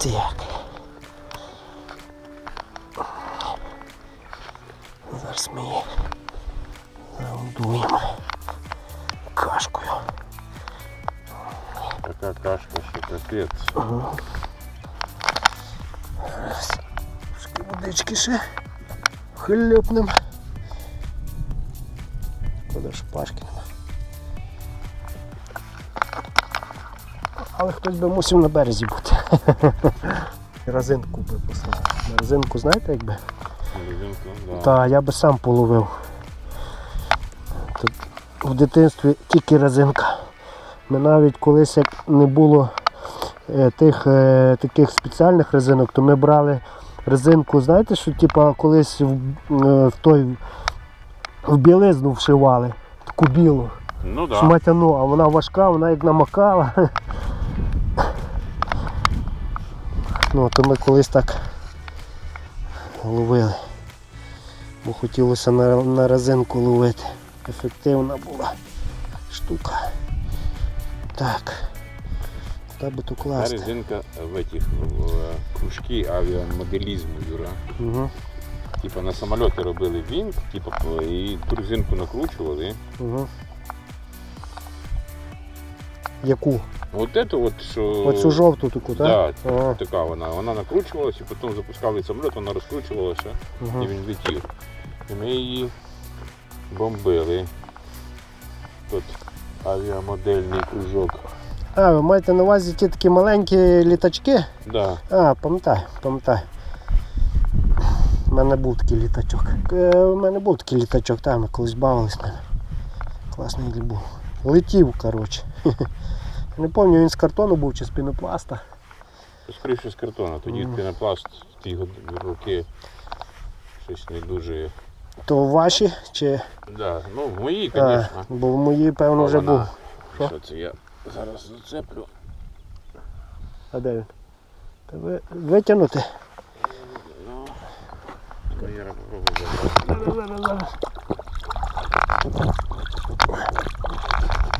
Так. Зараз ми її нагодуємо кашкою. Така кашка ще капець. Трошки водички ще хлюпнем. Куди ж пашки нема. Але хтось би мусив на березі бути. Резинку би послав. На резинку знаєте якби? Резинку, да. Та я би сам половив. Тут в дитинстві тільки резинка. Ми навіть колись як не було е, тих е, таких спеціальних резинок, то ми брали резинку, знаєте, що типа колись в, е, в той в білизну вшивали, таку білу, Ну да. шматяну, а вона важка, вона як намакала. Ну, то ми колись так ловили. Бо хотілося на, на резинку ловити. Ефективна була штука. Так. Та би то Та резинка в этих в, кружки авіамоделізму, Юра. Угу. Типа на самольоті робили вінт, типа, і ту резинку накручували. Угу. Яку? От эту от, що... Оцю жовту таку, так? Да, Ага. така вона. Вона накручувалася, і потім запускали самоліт, вона розкручувалася Угу. і він летів. І ми її бомбили. Тут авіамодельний кружок. А, ви маєте на увазі ті такі маленькі літачки? Да. А, пам'ятаю, пам'ятаю. У мене був такий літачок. Е, У мене був такий літачок, там ми колись бавились. Класний був. Летів, коротше. Не пам'ятаю, він з картону був чи з пінопласта. Скоріше з картона, тоді Мгм. пінопласт в ті роки щось не дуже. То ваші чи. Да. Ну, в мої, звісно. бо в мої, певно, вже був. Що? Це я зараз зацеплю. А де він? Ви витягнути? Ну, ну, я.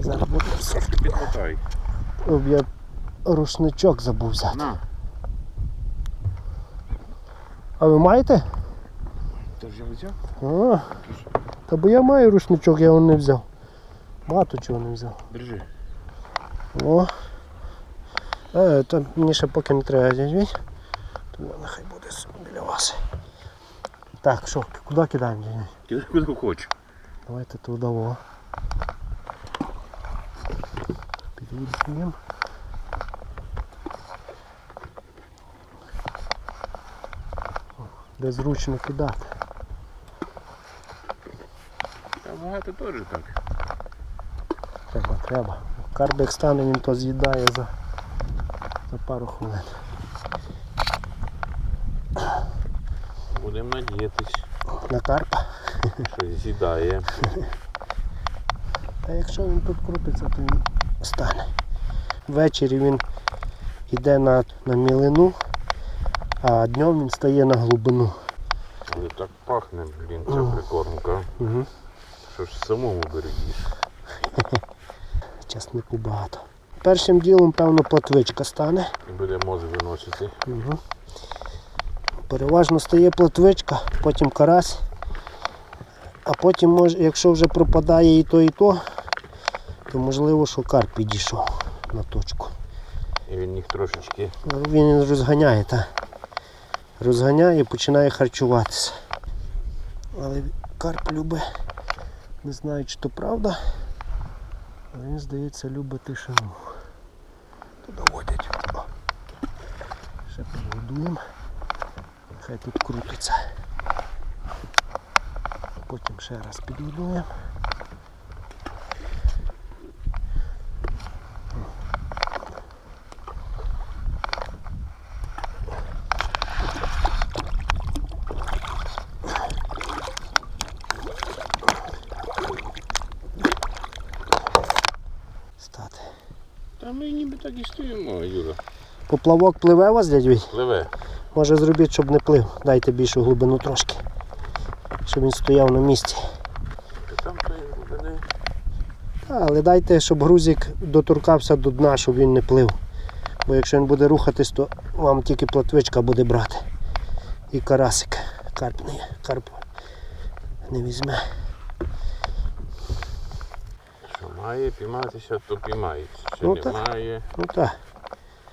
Зараз буде все. Трошки підмотай. Об, Я рушничок забув взяти. На. А ви маєте? Ти вже взяв? А, та бо я маю рушничок, я його не взяв. Багато чого не взяв. Держи. О. Е, то мені ще поки не треба дядь. То нехай буде біля вас. Так, що, куди кидаємо? Кидай куди хочеш. Давайте туди о. Підвідуємо. Де зручно кидати. Там багато теж так. Треба, треба. Карбик стане, він то з'їдає за, за пару хвилин. Будемо надіятись, На карпа. що з'їдає. А якщо він тут крутиться, то він стане. Ввечері він йде на, на мілину, а днем він стає на глибину. Але так пахне, блін, ця прикормка. Угу. Що ж самому берегіш. Часнику багато. Першим ділом, певно, платвичка стане. І буде мозок виносити. Угу. Переважно стає платвичка, потім карась. А потім, може, якщо вже пропадає і то, і то, то можливо, що карп підійшов на точку. І він їх трошечки Він розганяє, так. Розганяє і починає харчуватися. Але карп любить, не знаю, чи то правда, але він, здається, любить тишину. Доводять. Ще підгодуємо. Хай тут крутиться. Потім ще раз підгодуємо. Стати. Та ми ніби так і стоїмо, Юра. Поплавок пливе у вас, дядь? Пливе. Може зробіть, щоб не плив. Дайте більшу глибину трошки. Щоб він стояв на місці. Там глибини. Але дайте, щоб грузик доторкався до дна, щоб він не плив. Бо якщо він буде рухатись, то вам тільки плотвичка буде брати. І карасик. Карп не, карп не візьме. Що має пійматися, то піймається. Що Ну, не має, Ну так.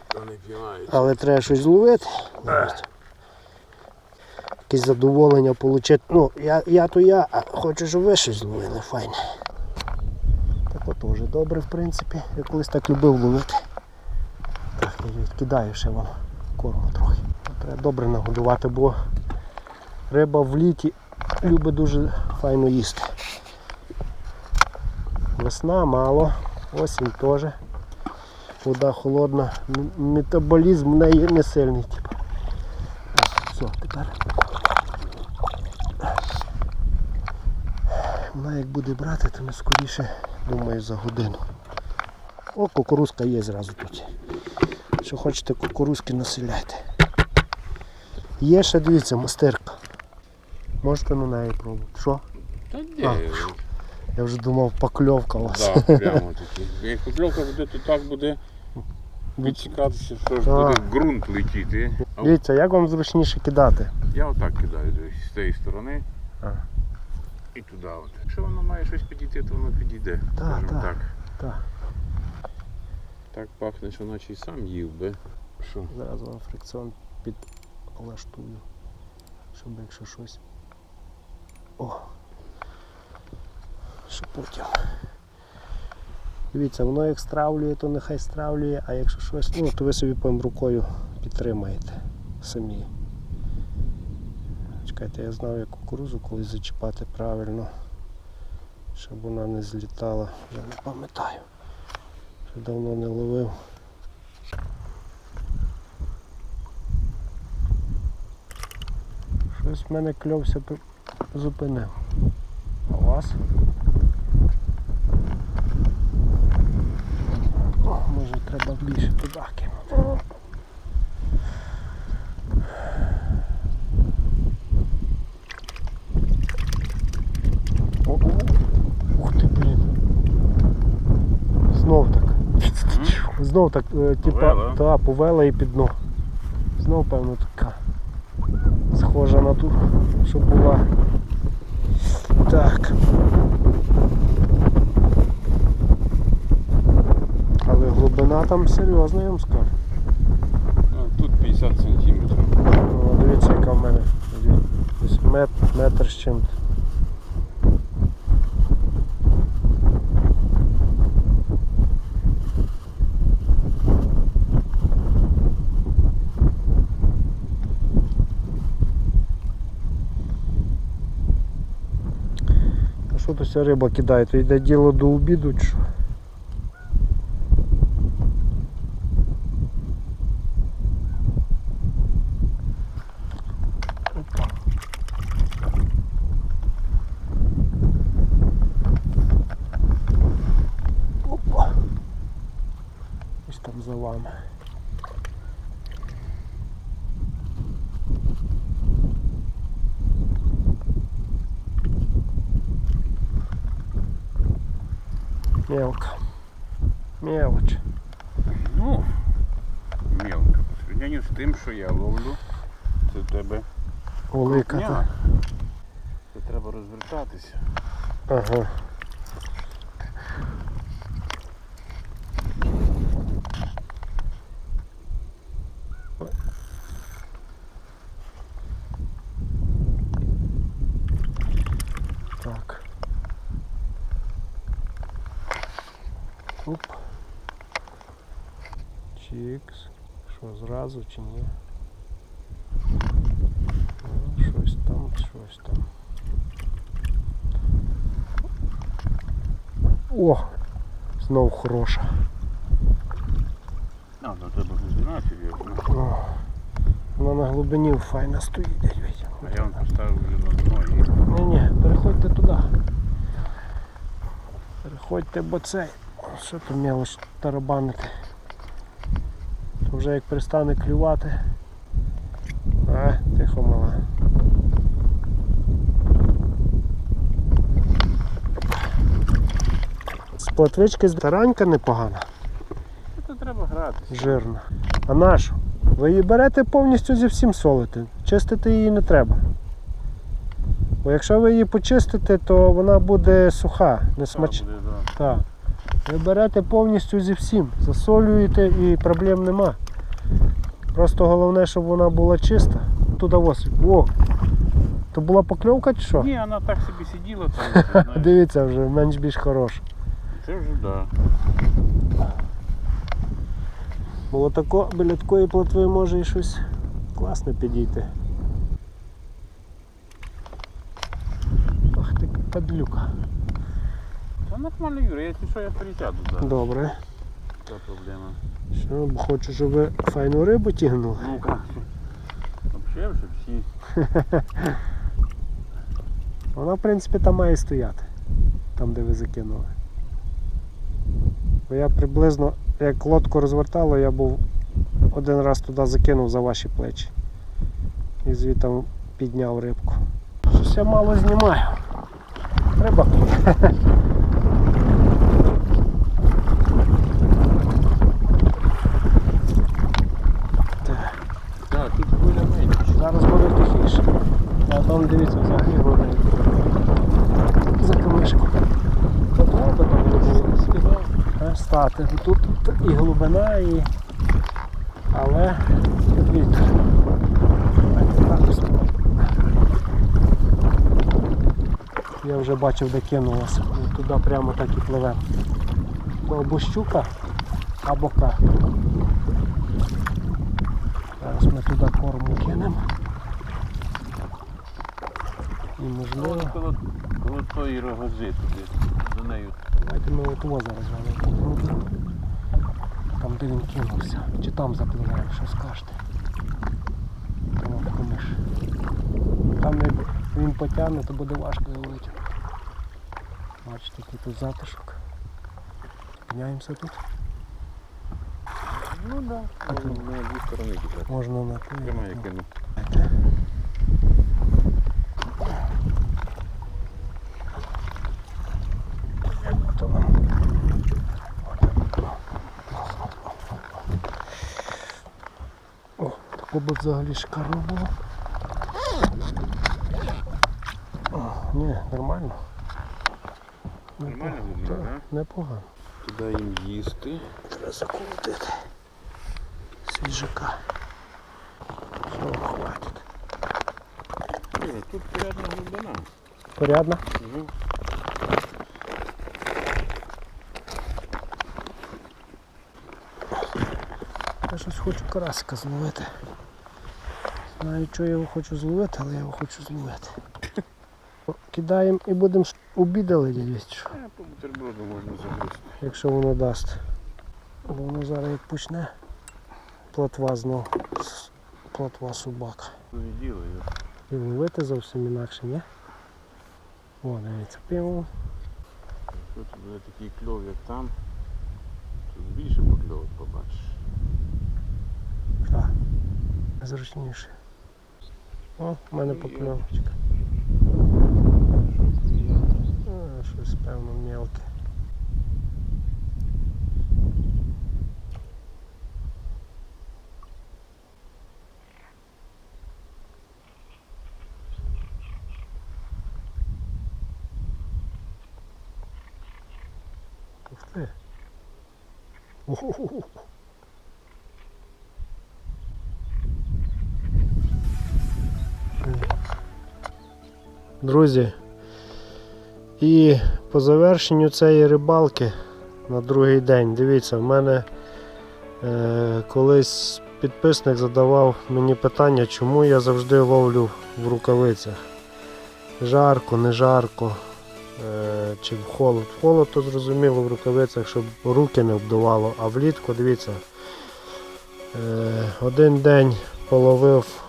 то не піймається. Але треба щось зловити. Якесь задоволення отримати. Ну, я, я то я, а хочу, щоб ви щось зловили, файне. Так от теж добре, в принципі. Я колись так любив ловити. Так, я відкидаю ще вам корму трохи. Треба добре нагодувати, бо риба в літі любить дуже файно їсти. Весна мало, осінь теж. Вода холодна, метаболізм в неї не сильний. Типу. Все, тепер. Вона як буде брати, то ми скоріше, думаю, за годину. О, кукурузка є зразу тут. Що хочете, кукурузки населяйте. Є ще, дивіться, мастирка. Можете на неї пробувати. Що? Та де? Я вже думав, покльовка у вас. Так, прямо такі. Як покльовка буде, то так буде відсікатися, що ж буде ґрунт летіти. А Дивіться, як вам зручніше кидати? Я отак кидаю дивись, з цієї сторони А. і туди. От. Якщо воно має щось підійти, то воно підійде. Так, скажімо так, так. так. Так пахне, що наче й сам їв би. Що? Зараз вам фрикціон підлаштую, щоб якщо щось. О! Що. Дивіться, воно як стравлює, то нехай стравлює, а якщо щось, ну, то ви собі потім рукою підтримаєте самі. Чекайте, я знав, як кукурузу колись зачіпати правильно, щоб вона не злітала. Я не пам'ятаю. Вже давно не ловив. Щось в мене кльовся зупинив. А у вас? О, може треба більше туди кинути. Ух ти, блін. Знов так. Знов так, е, типа, Повела? та, повела і під дно. Знов, певно, така. Схожа на ту, що була. Так. Але глибина там серйозна, я вам скажу. Тут 50 сантиметрів. О, дивіться, яка в мене. Десь мет, метр з чим. А що то ця риба кидає? То йде діло до обіду чи що? Опа. Опа. Ось там за вами. Мелко. Мелочь. Ну, мелко. По сравнению з тим, що я ловлю, це в тебе Велика. Це треба розвертатися. Ага. Зразу чи ні? Ну, Щось там, щось там. О! Знов хороша. А, до тебе глибина серйозна. Вона на глибині файна стоїть, дядь Вітя. А я вам поставив вже на дно і Ні, ні, переходьте туди. Переходьте, бо цей. Що тут мелоч тарабанити? Вже як перестане клювати. А, тихо мала. З платвички з таранька непогана, це треба грати. жирна. А нашу? Ви її берете повністю зі всім солити. Чистити її не треба. Бо якщо ви її почистите, то вона буде суха, не смачна. Так. Ви берете повністю зі всім, засолюєте і проблем нема. Просто головне, щоб вона була чиста. Туди ось. О! То була покльовка чи що? Ні, вона так собі сиділа там. знаєш. Дивіться вже, менш-більш хороша. Це вже да. Було тако, біля такої плотви може і щось класне підійти. Ах ти падлюка. Та нормально, Юра, якщо що, я пересяду зараз. Добре. Це проблема. Бо хочу, щоб ви файну рибу тягнули. Ну-ка. Взагалі вже всі. Вона, в принципі, там має стояти. Там, де ви закинули. Бо я приблизно, як лодку розвертало, я був один раз туди закинув за ваші плечі. І звідти підняв рибку. Щось я мало знімаю. Риба. Так, тут хвиля менше. Зараз буде тихіше. А там дивіться, взагалі горить. За камишку. Та правда там е, стати. Тут і глибина, і... але вітер. Я вже бачив, де кинулося. Туди прямо так і пливе. Або щука, або карп. Зараз ми туди корму кинемо. І можливо. Коло, коло тої рогози туди. До нею. Давайте ми от його зараз вами. Там де він кинувся. Чи там запливає, що скажете. Там от комиш. Там як він потягне, то буде важко його витягнути. Бачите, який тут затишок. Міняємося тут. Ну да. Сторони кидати. Можна на ту. і я кину. Тако взагалі шикарно було. О, ні, нормально. Нормально глибина, Так. Непогано. Туди їм їсти. Треба закрутити. Свіжака. Все, хватить. Юра, тут порядна глибина. Порядно? Угу. Я щось хочу карасика зловити. Знаю, що я його хочу зловити, але я його хочу зловити. Кидаємо і будемо обідали дивіться, що, по бутерброду можна загрузити. якщо воно дасть. Бо воно зараз як почне. Плотва знов. С- Плотва собака. Діло, І ловити зовсім інакше, ні? О, дивіться, пиво. Тут буде такий кльов, як там. Тут більше покльовок побачиш. Так. Зручніше. О, в мене покльовочка. А, щось певно мелке. Ух ти. Друзі, і по завершенню цієї рибалки на другий день, дивіться, в мене е, колись підписник задавав мені питання, чому я завжди ловлю в рукавицях. Жарко, не жарко, е, чи в холод. В холод то зрозуміло в рукавицях, щоб руки не обдувало, а влітку, дивіться, е, один день половив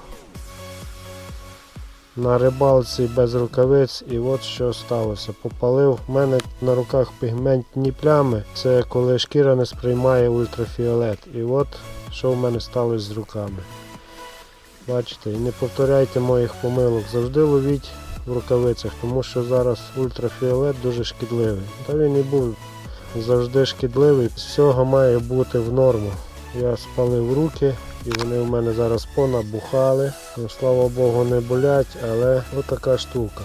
на рибалці без рукавиць і от що сталося. Попалив в мене на руках пігментні плями. Це коли шкіра не сприймає ультрафіолет. І от що в мене сталося з руками. Бачите, і не повторяйте моїх помилок. Завжди ловіть в рукавицях, тому що зараз ультрафіолет дуже шкідливий. Та він і був завжди шкідливий. Всього має бути в норму. я спалив руки і вони у мене зараз понабухали. Ну, слава Богу, не болять, але отака штука.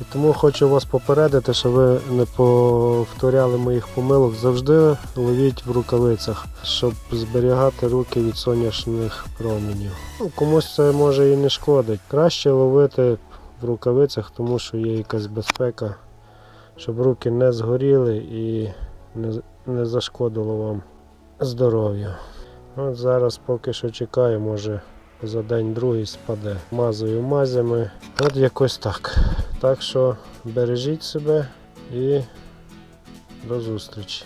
І тому хочу вас попередити, щоб ви не повторяли моїх помилок. Завжди ловіть в рукавицях, щоб зберігати руки від сонячних променів. Ну, комусь це може і не шкодить. Краще ловити в рукавицях, тому що є якась безпека, щоб руки не згоріли і не, зашкодило вам здоров'ю. От зараз поки що чекаю, може за день-другий спаде. Мазую мазями. От якось так. Так що бережіть себе і до зустрічі.